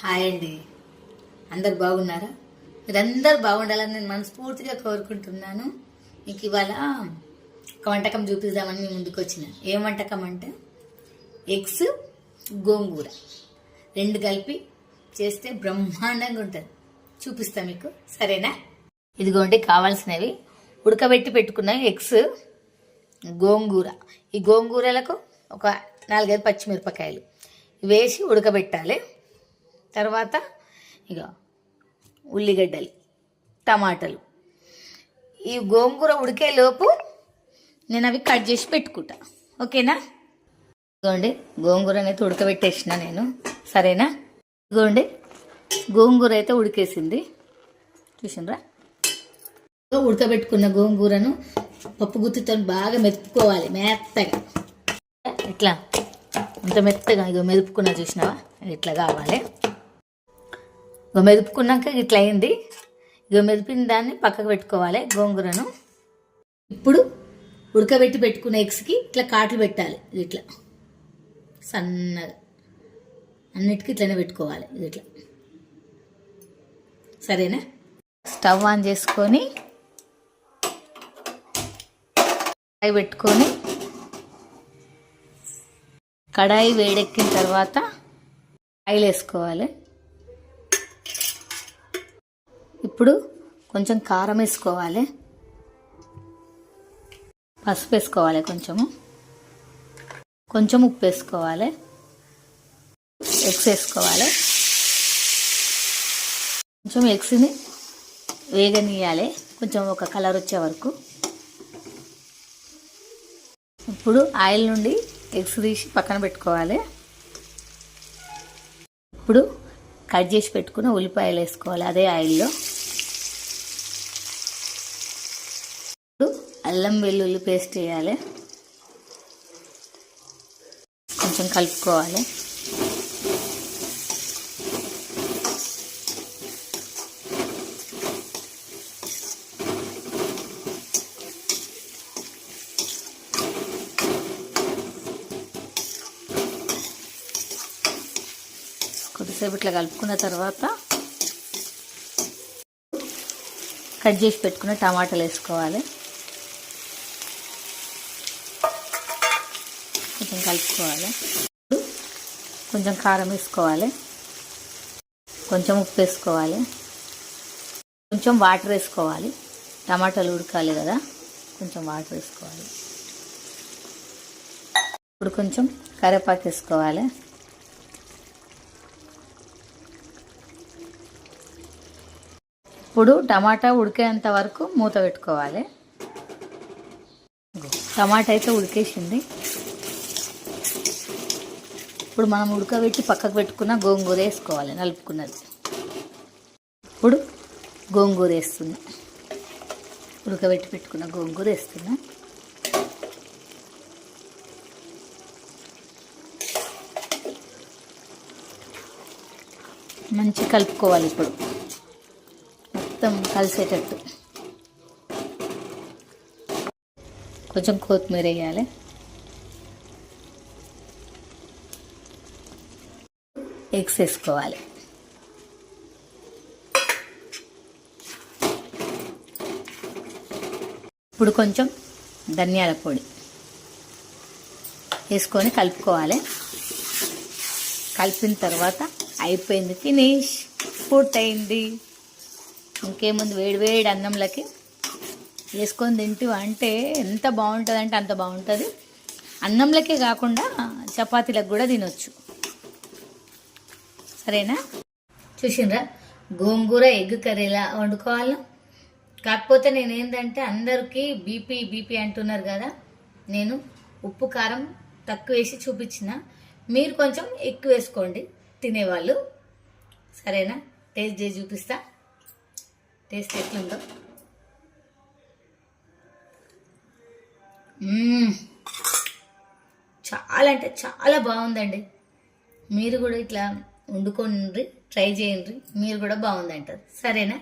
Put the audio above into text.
Hi అండి. అందరు బాగున్నారా? మీరందరూ బాగుండాలని నేను మనస్ఫూర్తిగా కోరుకుంటున్నాను. మీకు ఇవాళ ఒక వంటకం చూపిద్దామని మీ ముందుకు వచ్చిన. ఏం వంటకం అంటే? ఎగ్స్ గోంగూర. రెండు కలిపి చేస్తే బ్రహ్మాండంగా ఉంటుంది. చూపిస్తా మీకు. సరేనా? ఇదిగోండి కావాల్సినవి. ఉడకబెట్టి పెట్టుకున్న ఎగ్స్ గోంగూర. ఈ గోంగూరలకు ఒక నాలుగైదు పచ్చిమిరపకాయలు. వేసి ఉడకబెట్టాలి. తర్వాత ఇక ఉల్లిగడ్డలు టమాటాలు. ఈ గోంగూర ఉడికే లోపు నేను అవి కట్ చేసి పెట్టుకుంటా. ఓకేనా? ఇదిగోండి గోంగూర అయితే ఉడకబెట్టేసిన నేను. సరేనా? ఇదిగోండి గోంగూర అయితే ఉడికేసింది. చూసినరా ఉడకబెట్టుకున్న గోంగూరను పప్పు గుత్తితో బాగా మెతుపుకోవాలి మెత్తగా. ఇట్లా ఇంత మెత్తగా? ఇగో మెదుపుకున్నా చూసినావా? ఇట్లా కావాలి? మెదుపుకున్నాక ఇట్లా అయింది. ఇక మెదిపిన దాన్ని పక్కకు పెట్టుకోవాలి గోంగూరను. ఇప్పుడు ఉడకబెట్టి పెట్టుకున్న ఎగ్స్కి ఇట్లా కాట్లు పెట్టాలి. ఇట్లా. సన్నగా. అన్నిటికీ ఇట్లనే పెట్టుకోవాలి. ఇట్లా. సరేనా? స్టవ్ ఆన్ చేసుకొని కడాయి పెట్టుకొని కడాయి వేడెక్కిన తర్వాత ఆయిల్ వేసుకోవాలి ఇప్పుడు కొంచెం కారం వేసుకోవాలి. పసుపు వేసుకోవాలి కొంచెము. కొంచెం ఉప్పు వేసుకోవాలి. ఎగ్స్ వేసుకోవాలి. కొంచెం ఎగ్స్ని వేగనీయాలి కొంచెం ఒక కలర్ వచ్చే వరకు. ఇప్పుడు ఆయిల్ నుండి ఎగ్స్ తీసి పక్కన పెట్టుకోవాలి. ఇప్పుడు కట్ చేసి పెట్టుకున్న ఉల్లిపాయలు వేసుకోవాలి అదే ఆయిల్లో. అల్లం వెల్లుల్లి పేస్ట్ వేయాలి. కొంచెం కలుపుకోవాలి. కొద్దిసేపు ఇట్లా కలుపుకున్న తర్వాత కట్ చేసి పెట్టుకున్న టమాటాలు వేసుకోవాలి. కొంచెం కలుపుకోవాలి. కొంచెం కారం వేసుకోవాలి. కొంచెం ఉప్పు వేసుకోవాలి. కొంచెం వాటర్ వేసుకోవాలి. టమాటాలు ఉడకాలి కదా కొంచెం వాటర్ వేసుకోవాలి. ఇప్పుడు కొంచెం కరివేపాకు వేసుకోవాలి. ఇప్పుడు టమాటా ఉడికేంత వరకు మూత పెట్టుకోవాలి. టమాటా అయితే ఉడికేసింది. ఇప్పుడు మనం ఉడకబెట్టి పక్కకు పెట్టుకున్న గోంగూర వేసుకోవాలి నలుపుకున్నది. ఇప్పుడు గోంగూర వేస్తున్నా. ఉడకబెట్టి పెట్టుకున్న గోంగూర వేస్తున్నా. మంచి కలుపుకోవాలి ఇప్పుడు. మొత్తం కలిసేటట్టు. కొంచెం కొత్తిమీర వేయాలి. ఎగ్స్ వేసుకోవాలి. ఇప్పుడు కొంచెం ధనియాల పొడి వేసుకొని కలుపుకోవాలి. కలిపిన తర్వాత అయిపోయింది ఫినిష్. పూర్తయింది. ఇంకేముంది వేడి వేడి అన్నంలోకి వేసుకొని తింటూ అంటే ఎంత బాగుంటుంది అంటే అంత బాగుంటుంది. అన్నంలకే కాకుండా చపాతీలకు కూడా తినొచ్చు. సరేనా? చూసిండ్రా? గోంగూర ఎగ్ కర్రీ ఎలా వండుకోవాలి? కాకపోతే నేను ఏంటంటే అందరికీ బీపీ బీపీ అంటున్నారు కదా నేను ఉప్పు కారం తక్కువ వేసి చూపించిన. మీరు కొంచెం ఎక్కువ వేసుకోండి తినేవాళ్ళు. సరేనా? టేస్ట్ చేసి చూపిస్తా. టేస్ట్ ఎట్లుందో. చాలా అంటే చాలా బాగుందండి. మీరు కూడా ఇట్లా వండుకోండి ట్రై చేయండి మీరు కూడా బాగుందంటారు. సరేనా?